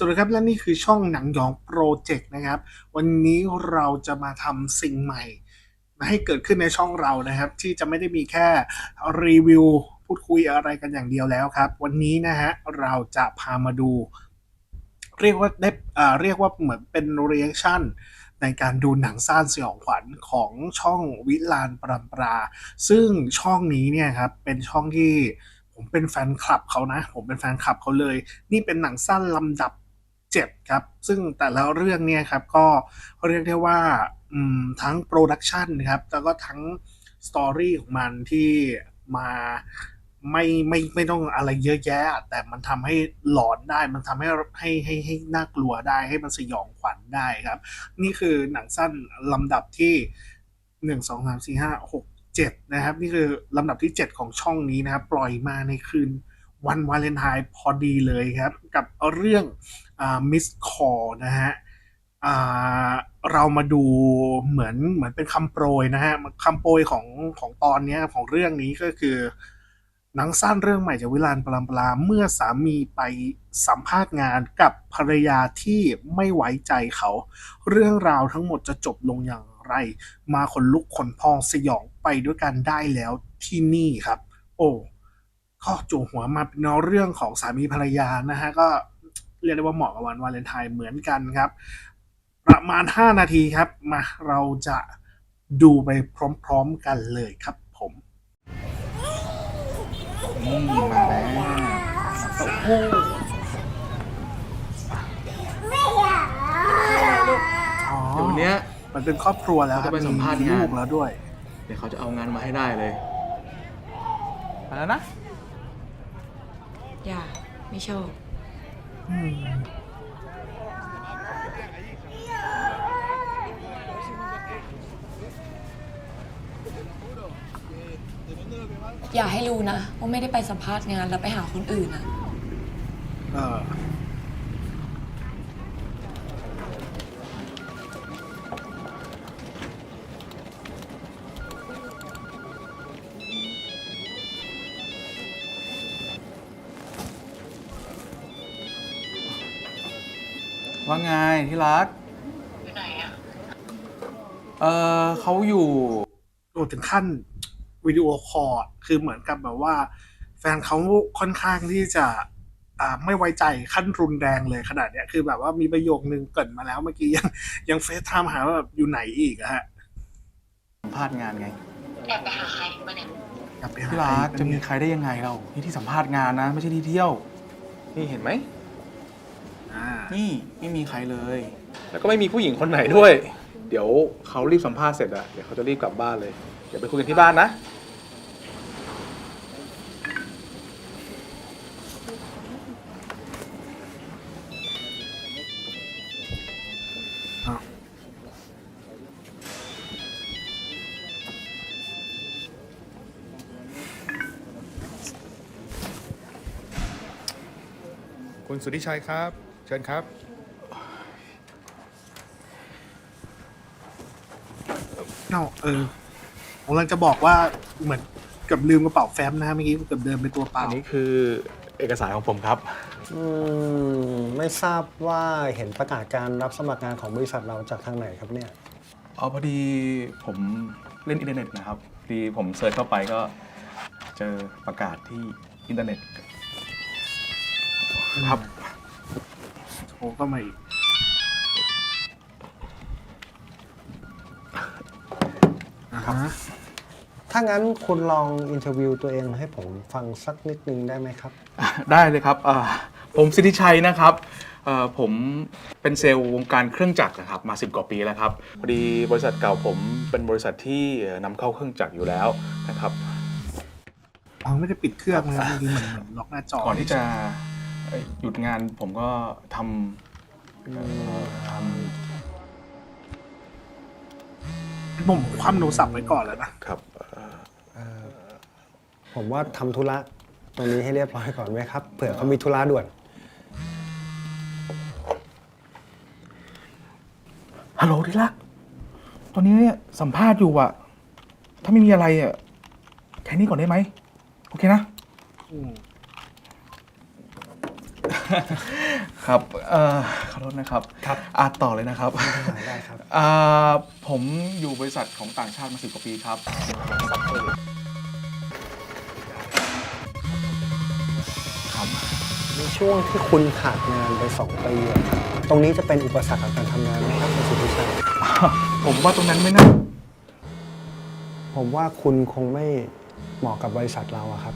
สวัสดีครับและนี่คือช่องหนังหยองโปรเจกต์นะครับ วันนี้เราจะมาทำสิ่งใหม่มาให้เกิดขึ้นในช่องเรานะครับ ที่จะไม่ได้มีแค่รีวิวพูดคุยอะไรกันอย่างเดียวแล้วครับ วันนี้นะฮะเราจะพามาดู เรียกว่าได้เรียกว่าเหมือนเป็น reaction ในการดูหนังสั้นสยองขวัญของช่องวิลานปรำปรา ซึ่งช่องนี้เนี่ยครับเป็นช่องที่ผมเป็นแฟนคลับเขานะ ผมเป็นแฟนคลับเขาเลย นี่เป็นหนังสั้นลำดับ เจ็ดครับ ซึ่งแต่ละเรื่องเนี่ยครับก็เรียกได้ว่าทั้งโปรดักชันนะครับแล้วก็ทั้งสตอรี่ของมันที่มาไม่ไม่ไม่ต้องอะไรเยอะแยะ แต่มันทำให้หลอนได้มันทำให้ให้ให้ให้น่ากลัวได้ให้มันสยองขวัญได้ครับ นี่คือหนังสั้นลำดับที่หนึ่งสองสามสี่ห้าหกเจ็ดนะครับ นี่คือลำดับที่เจ็ดของช่องนี้นะครับ ปล่อยมาในคืนวันวาเลนไทน์พอดีเลยครับ กับเรื่อง มิสคอร์นะฮะอ่าเรามาดูเหมือนเหมือนเป็นคำโปรยนะฮะคำโปรยของของตอนนี้ของเรื่องนี้ก็คือ หนังสั้นเรื่องใหม่จากวิลานปรามปราเมื่อสามีไปสัมภาษณ์งานกับภรรยาที่ไม่ไว้ใจเขา เรื่องราวทั้งหมดจะจบลงอย่างไร มาขนลุกขนพองสยองไปด้วยกันได้แล้วที่นี่ครับ โอ้ข้อจูหัวมาเป็นเรื่องของสามีภรรยานะฮะก็ เรียกได้ว่าเหมาะกับวันวาเลนไทน์เหมือนกันครับ ประมาณ 5 นาทีครับ มาเราจะดูไปพร้อมๆกันเลยครับผมนี่มาแล้วโอ้โหอ๋อเดี๋ยววันเนี้ย มันเป็นครอบครัวแล้วครับเขาจะไปสัมภาษณ์มีงาน ลูกแล้วด้วย เดี๋ยวเขาจะเอางานมาให้ได้เลยมาแล้วนะ อย่า ไม่ชอบ อย่าให้รู้นะ ว่าไม่ได้ไปสัมภาษณ์งานแล้วไปหาคนอื่นอะ ว่าไงที่รัก อยู่ไหนอะเออเขาอยู่โอ้ถึงขั้นวิดีโอคอลอะคือเหมือนกับแบบว่า แฟนเขาค่อนข้างที่จะอ่าไม่ไว้ใจขั้นรุนแรงเลยขนาดเนี้ยคือแบบว่ามีประโยคนึงเกริดมาแล้วเมื่อกี้ยังยังเฟซไทม์หาว่าแบบอยู่ไหนอีกอะฮะสัมภาษณ์งานไงแอบไปหาใครมาเนี่ยกลับไปหาที่รักใครจะมีเนี่ยใครได้ยังไงเรานี่ที่สัมภาษณ์งานนะ ไม่ใช่ที่เที่ยว นี่เห็นไหมอ่า นี่ไม่มีใครเลย แล้วก็ไม่มีผู้หญิงคนไหนด้วย เดี๋ยวเขารีบสัมภาษณ์เสร็จอะเดี๋ยวเขาจะรีบกลับบ้านเลย เดี๋ยวไปคุยกันที่บ้านนะ คุณสุทธิชัยครับ เชิญครับเนาเออผมกำลังจะบอกว่าเหมือนเกับลืมกระเป๋าแฟ้มนะฮะเมื่อกี้เกือบเดินไปตัวเปล่าอันนี้คือเอกสารของผมครับ อืมไม่ทราบว่าเห็นประกาศการรับสมัครงานของบริษัทเราจากทางไหนครับเนี่ย อ๋อพอดีผมเล่นอินเทอร์เน็ตนะครับพอดีผมเซิร์ชเข้าไปก็เจอประกาศที่อินเทอร์เน็ตครับ โทรเข้ามาอีกครับอ่าฮะถ้างั้นคุณลองอินเทอร์วิวตัวเองให้ผมฟังสักนิดนึงได้ไหมครับ ได้เลยครับอ่าผมสิทธิชัยนะครับเอ่อผมเป็นเซลล์วงการเครื่องจักรนะครับมา 10 กว่าปีแล้วครับพอดีบริษัทเก่าผมเป็นบริษัทที่เอ่อนำเข้าเครื่องจักรอยู่แล้วนะครับอ๋อไม่ได้ปิดเครื่องนะครับเมื่อกี้เหมือนเหมือนล็อกหน้าจอก่อนที่จะเอ่อ หยุดงานผมก็ทำเอ่อทผมคว่ำโทรศัพท์ไว้ก่อนแล้วนะำครับเอ่อผมว่าทำธุระตรงนี้ให้เรียบร้อยก่อนไหมครับ เผื่อเขามีธุระด่วน ฮัลโหลที่รัก ตอนนี้เนี่ยสัมภาษณ์อยู่อะถ้าไม่มีอะไรอะแค่นี้ก่อนได้ไหม โอเคนะ อืม ครับเอ่อขอโทษนะครับครับ อาต่อเลยนะครับได้ครับ อ่าผมอยู่บริษัทของต่างชาติมาสิบกว่าปีครับ ครับ ในช่วงที่คุณขาดงานไป 2 ปีอะครับตรงนี้จะเป็นอุปสรรคกับการทำงานไหมครับคุณสุทธิชัยผมว่าตรงนั้นไม่น่า ผมว่าคุณคงไม่เหมาะกับบริษัทเราอะครับ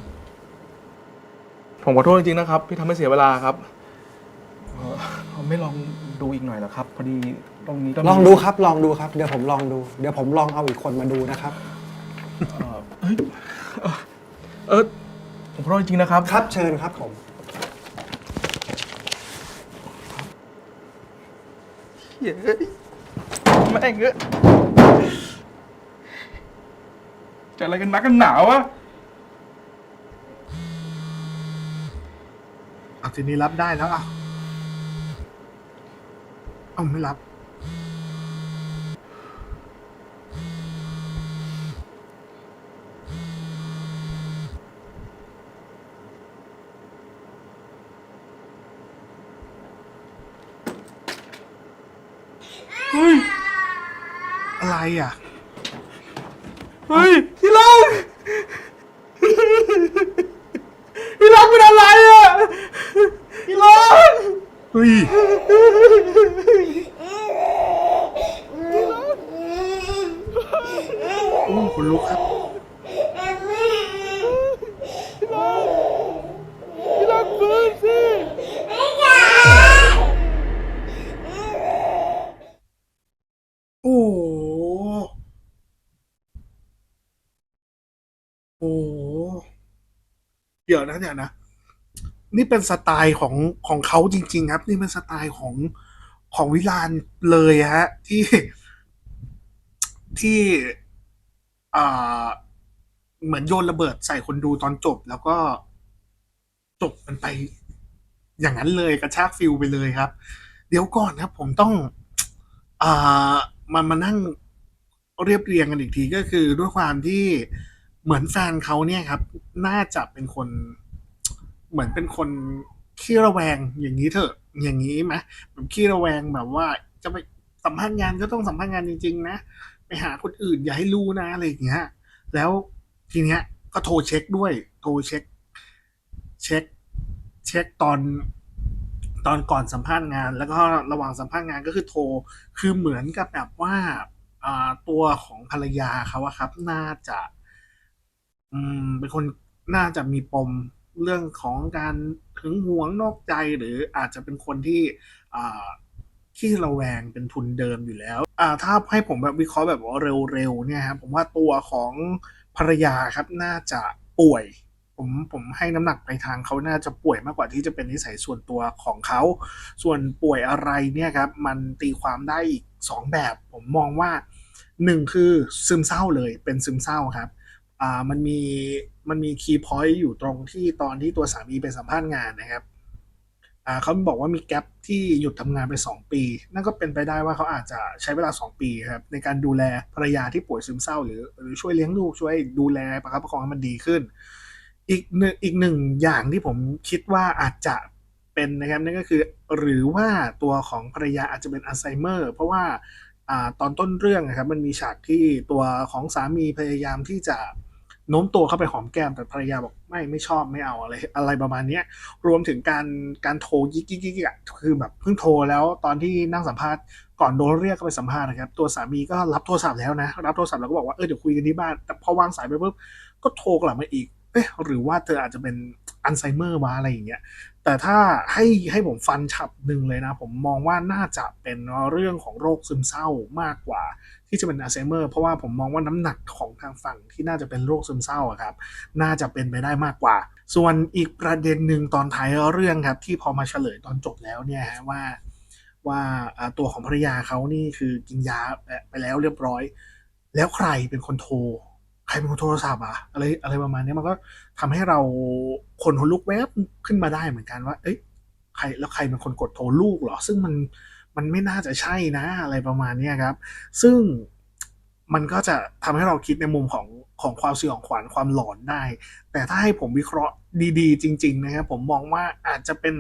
ผมขอโทษจริงๆนะครับที่ทำให้เสียเวลาครับเอ่อไม่ลองดูอีกหน่อยเหรอครับ พอดีตรงนี้ก็มีลองดูครับลองดูครับ เดี๋ยวผมลองดู เดี๋ยวผมลองเอาอีกคนมาดูนะครับ เอ่อเฮ้ยเอ่อเออผมขอโทษจริงๆนะครับ ครับเชิญครับผม เย้ยแม่งเอ้ยจะอะไรกันนักกันหนาวอะ เอาทีนี้รับได้แล้วอะเอาไม่รับ เฮ้ย อะไรอะ เฮ้ย ที่รักที่รักเป็นอะไะที่รัก เฮ้ยโอ้คุณลุกครับที่รักฟื้นสิโอ้โหโอ้โหเดี๋ยวนะเดี๋ยวนะ นี่เป็นสไตล์ของของเขาจริง ๆ ครับ นี่เป็นสไตล์ของของวิลานเลยฮะ ที่ที่อ่าเหมือนโยนระเบิดใส่คนดูตอนจบ แล้วก็จบมันไปอย่างนั้นเลยกระชากฟิลไปเลยครับ เดี๋ยวก่อนครับ ผมต้องอ่ามามานั่งเรียบเรียงกันอีกทีก็คือด้วยความที่เหมือนแฟนเขาเนี่ยครับ น่าจะเป็นคน เหมือนเป็นคนขี้ระแวงอย่างนี้เถอะ อย่างนี้ไหมแบบขี้ระแวงแบบว่า จะไปสัมภาษณ์งานก็ต้องสัมภาษณ์งานจริง ๆ นะไปหาคนอื่นอย่าให้รู้นะอะไรอย่างเงี้ย แล้วทีเนี้ย ก็โทรเช็คด้วย โทรเช็ค เช็ค เช็คตอนตอนก่อนสัมภาษณ์งาน แล้วก็ระหว่างสัมภาษณ์งานก็คือโทรคือเหมือนกับแบบว่าตัวของภรรยาเขาอะครับ น่าจะ อืมเป็นคนน่าจะมีปม เรื่องของการหึงหวงนอกใจหรืออาจจะเป็นคนที่ขี้ระแวงเป็นทุนเดิมอยู่แล้วถ้าให้ผมแบบวิเคราะห์แบบว่าเร็วๆเนี่ยครับผมว่าตัวของภรรยาครับน่าจะป่วย ผมผมให้น้ำหนักไปทางเขาน่าจะป่วยมากกว่าที่จะเป็นนิสัยส่วนตัวของเขา ส่วนป่วยอะไรเนี่ยครับมันตีความได้อีกสองแบบ ผมมองว่าหนึ่งคือซึมเศร้าเลยเป็นซึมเศร้าครับมันมี มันมีคีย์พอยต์อยู่ตรงที่ตอนที่ตัวสามีไปสัมภาษณ์งานนะครับอ่าเขาบอกว่ามีแกลบที่หยุดทำงานไป 2 ปี นั่นก็เป็นไปได้ว่าเขาอาจจะใช้เวลา 2 ปีครับในการดูแลภรรยาที่ป่วยซึมเศร้า หรือหรือช่วยเลี้ยงลูกช่วยดูแลประคับประคองให้มันดีขึ้น อีกหนึ่งอีกหนึ่งอย่างที่ผมคิดว่าอาจจะเป็นนะครับนั่นก็คือ หรือว่าตัวของภรรยาอาจจะเป็นอัลไซเมอร์ เพราะว่าอ่าตอนต้นเรื่องนะครับมันมีฉากที่ตัวของสามีพยายามที่จะ โน้มตัวเข้าไปหอมแก้มแต่ภรรยาบอกไม่ไม่ชอบไม่เอาอะไร อะไรประมาณเนี้ย รวมถึงการการโทรยิกยิกยิกยิกอะคือแบบเพิ่งโทรแล้วตอนที่นั่งสัมภาษณ์ก่อนโดนเรียกเข้าไปสัมภาษณ์นะครับ ตัวสามีก็รับโทรศัพท์แล้วนะ รับโทรศัพท์แล้วก็บอกว่าเออเดี๋ยวคุยกันที่บ้านแต่พอวางสายไปปุ๊บก็โทรกลับมาอีกเอ๊ะหรือว่าเธออาจจะเป็น อัลไซเมอร์วะอะไรอย่างเงี้ยแต่ถ้าให้ให้ผมฟันฉับหนึ่งเลยนะ ผมมองว่าน่าจะเป็นเรื่องของโรคซึมเศร้ามากกว่า ที่จะเป็นอัลไซเมอร์เพราะว่าผมมองว่าน้ำหนักของทางฝั่งที่น่าจะเป็นโรคซึมเศร้าครับ น่าจะเป็นไปได้มากกว่า ส่วนอีกประเด็นหนึ่งตอนท้ายเรื่องครับ ที่พอมาเฉลยตอนจบแล้วเนี่ยฮะว่าว่าตัวของภรรยาเขานี่คือกินยาไปแล้วเรียบร้อย แล้วใครเป็นคนโทร รเป็นคนโทรศัพท์อะอะไรอะไรประมาณนี้มันก็ทำให้เราคนหัวลุกแวบขึ้นมาได้เหมือนกันว่า เอ้ยใครแล้วใครเป็นคนกดโทรลูกหรอ ซึ่งมันมันไม่น่าจะใช่นะ อะไรประมาณนี้ครับ ซึ่งมันก็จะทำให้เราคิดในมุมของของความสยองขวัญความหลอนได้ แต่ถ้าให้ผมวิเคราะห์ดีๆ จริง ๆ นะครับผมมองว่าอาจจะเป็น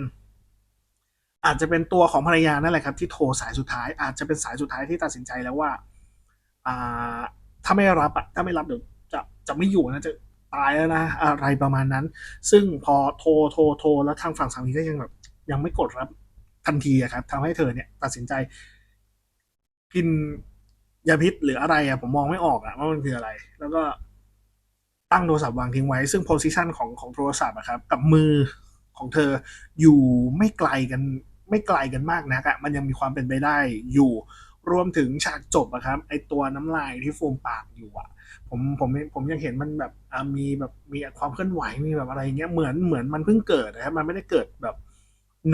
อาจจะเป็นตัวของภรรยานั่นแหละครับ ที่โทรสายสุดท้าย อาจจะเป็นสายสุดท้ายที่ตัดสินใจแล้วว่า อ่า ถ้าไม่รับอะถ้าไม่รับเดี๋ยว จะจะไม่อยู่นะจะตายแล้วนะอะไรประมาณนั้น ซึ่งพอโทรโทรโทรแล้วทางฝั่งสามีก็ยังแบบยังไม่กดรับทันทีอะครับทำให้เธอเนี่ยตัดสินใจ กินยาพิษหรืออะไรอะผมมองไม่ออกอะว่ามันคืออะไร แล้วก็ตั้งโทรศัพท์วางทิ้งไว้ ซึ่งโพซิชันของของโทรศัพท์อะครับ กับมือของเธออยู่ไม่ไกลกัน ไม่ไกลกันมากนักอะมันยังมีความเป็นไปได้อยู่ รวมถึงฉากจบอะครับ ไอตัวน้ำลายที่ฟูมปากอยู่อะ ผมผมผมยังเห็นมันแบบมีแบบมีความเคลื่อนไหวมีแบบอะไรเงี้ยเหมือนเหมือนมันเพิ่งเกิดนะครับมันไม่ได้เกิดแบบ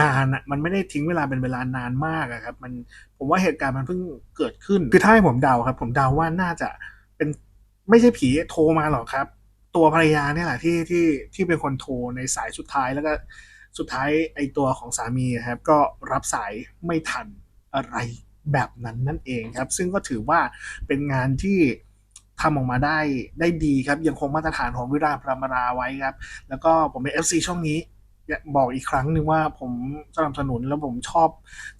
นานอะมันไม่ได้ทิ้งเวลาเป็นเวลานานมากอะครับ มันผมว่าเหตุการณ์มันเพิ่งเกิดขึ้นคือถ้าให้ผมเดาครับ ผมเดาว่าน่าจะเป็นไม่ใช่ผีโทรมาหรอกครับ ตัวภรรยาเนี่ยแหละที่ที่ที่เป็นคนโทรในสายสุดท้ายแล้วก็สุดท้ายไอตัวของสามีครับ ก็รับสายไม่ทันอะไรแบบนั้นนั่นเองครับ ซึ่งก็ถือว่าเป็นงานที่ ทำออกมาได้ได้ดีครับ ยังคงมาตรฐานของวิราพรามราไว้ครับ แล้วก็ผมเป็น FC ช่องนี้บอกอีกครั้งหนึ่งว่าผมสนับสนุนแล้วผมชอบ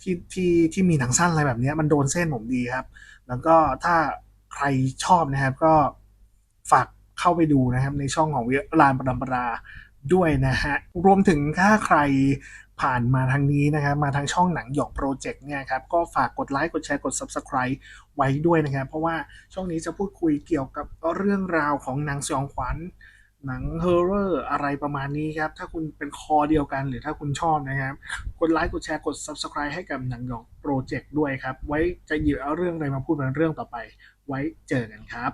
ที่ที่ที่มีหนังสั้นอะไรแบบนี้มันโดนเส้นผมดีครับ แล้วก็ถ้าใครชอบนะครับก็ฝากเข้าไปดูนะครับในช่องของวิรานปรำปราด้วยนะฮะรวมถึงถ้าใคร ผ่านมาทางนี้นะครับมาทางช่องหนังหยอกโปรเจกต์เนี่ยครับก็ฝากกดไลค์กดแชร์กด Subscribe ไว้ด้วยนะครับ เพราะว่าช่องนี้จะพูดคุยเกี่ยวกับเรื่องราวของหนังสยองขวัญหนังเฮอร์เรอร์อะไรประมาณนี้ครับ ถ้าคุณเป็นคอเดียวกันหรือถ้าคุณชอบนะครับ กดไลค์กดแชร์กด Subscribe ให้กับหนังหยองโปรเจกต์ด้วยครับ ไว้จะหยิบเอาเรื่องอะไรมาพูดเป็นเรื่องต่อไป ไว้เจอกันครับ